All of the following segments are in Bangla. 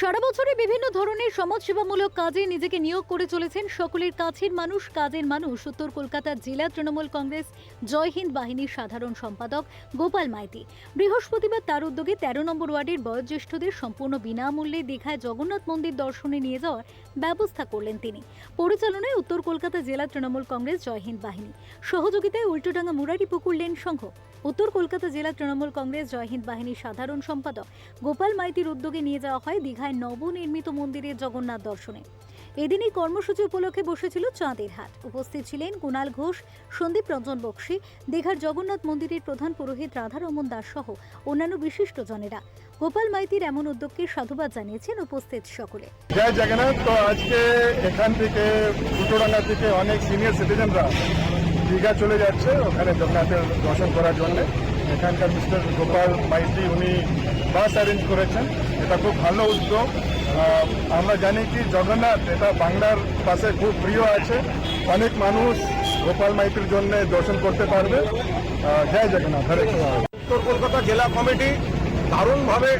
সারা বছরে বিভিন্ন ধরনের সমাজসেবামূলক কাজে নিজেকে নিয়োগ করে চলেছেন সকলের কাছের মানুষ, কাজের মানুষ। উত্তর কলকাতার জেলা তৃণমূল কংগ্রেস জয় হিন্দ বাহিনীর সাধারণ সম্পাদক গোপাল মাইতি। বৃহস্পতিবার তার উদ্যোগে তেরো নম্বর ওয়ার্ডের বয়োজ্যেষ্ঠদের সম্পূর্ণ বিনামূল্যে দীঘায় জগন্নাথ মন্দির দর্শনে নিয়ে যাওয়ার ব্যবস্থা করলেন তিনি। পরিচালনায় উত্তর কলকাতা জেলা তৃণমূল কংগ্রেস জয় হিন্দ বাহিনী। সহযোগিতায় উল্টোডাঙ্গা মুরারি পুকুর লেন সংঘ। উত্তর কলকাতা জেলা তৃণমূল কংগ্রেস জয়হিন্দ বাহিনীর সাধারণ সম্পাদক গোপাল মাইতির উদ্যোগে নিয়ে যাওয়া হয় দীঘায় নবনির্মিত মন্দিরের জগন্নাথ দর্শনে। এদিনই কর্মসূচি উপলক্ষে বসেছিল চাঁদের হাট। উপস্থিত ছিলেন কুণাল ঘোষ, সন্দীপ রঞ্জন বক্সি, দীঘার জগন্নাথ মন্দিরের প্রধান পুরোহিত রাধারমন দাস সহ অন্যান্য বিশিষ্টজনেরা। গোপাল মাইতির এমন উদ্যোগকে সাধুবাদ জানিয়েছেন উপস্থিত সকলে। জয় জগন্নাথ। তো আজকে এখান থেকে থেকে অনেক সিনিয়র সিটিজেনরা দীঘা চলে যাচ্ছে, ওখানে জগন্নাথের দর্শন করার জন্য। এখানকার মিস্টার গোপাল মাইতি উনি বাস অ্যারেঞ্জ করেছেন। এটা খুব ভালো উদ্যোগ। আমরা জানি কি, জগন্নাথ, এটা বাংলার পাশে খুব প্রিয় আছে। অনেক মানুষ গোপাল মাইতির জন্য দর্শন করতে পারবে। জয় জগন্নাথ, হরে উত্তর কলকাতা জেলা কমিটি দারুণভাবে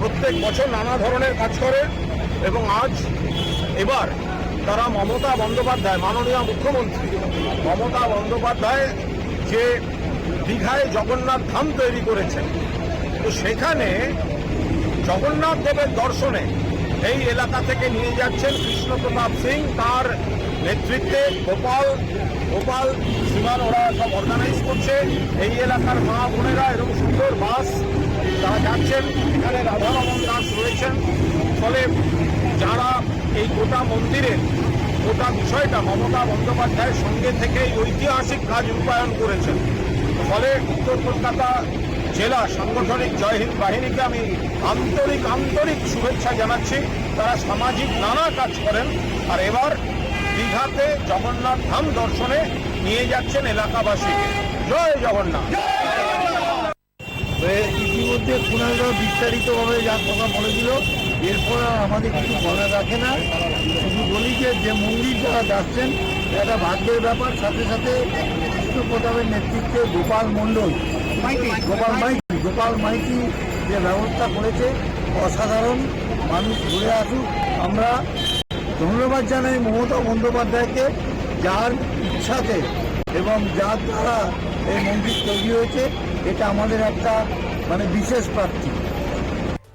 প্রত্যেক বছর নানা ধরনের কাজ করে এবং আজ এবার তারা মমতা বন্দ্যোপাধ্যায়, মাননীয় মুখ্যমন্ত্রী। মমতা বন্দ্যোপাধ্যায় যে দীঘায় জগন্নাথ ধাম তৈরি করেছেন, তো সেখানে জগন্নাথ দেবের দর্শনে এই এলাকা থেকে নিয়ে যাচ্ছেন কৃষ্ণপ্রতাপ সিং, তার নেতৃত্বে গোপাল গোপাল সীমান ওরা সব অর্গানাইজ করছে। এই এলাকার মা বোনেরা এরকম সুন্দর বাস তারা যাচ্ছেন। এখানে রাধারমন দাস রয়েছেন। ফলে যারা এই গোটা মন্দিরের গোটা বিষয়টা মমতা বন্দ্যোপাধ্যায়ের সঙ্গে থেকে ঐতিহাসিক কাজ রূপায়ণ করেছেন। ফলে উত্তর কলকাতা জেলা সাংগঠনিক জয় হিন্দ বাহিনীকে আমি আন্তরিক আন্তরিক শুভেচ্ছা জানাচ্ছি। তারা সামাজিক নানা কাজ করেন। আর এবার দীঘাতে জগন্নাথ ধাম দর্শনে নিয়ে যাচ্ছেন এলাকাবাসীকে। জয় জগন্নাথ! ইতিমধ্যে কুণালরা বিস্তারিতভাবে যা কথা বলেছিল এরপর আর আমাদের কিছু বলা রাখে না। শুধু বলি যে যে মন্দির যারা যাচ্ছেন এটা ভাগ্যের ব্যাপার। সাথে সাথে কৃষ্ণ প্রতাপের নেতৃত্বে গোপাল মণ্ডল গোপাল মাইতি গোপাল মাইতি যে ব্যবস্থা করেছে অসাধারণ। মানুষ ঘুরে আসুক। আমরা ধন্যবাদ জানাই মমতা বন্দ্যোপাধ্যায়কে যার ইচ্ছাতে এবং যার দ্বারা এই মন্দির তৈরি হয়েছে। এটা আমাদের একটা মানে বিশেষ প্রাপ্তি।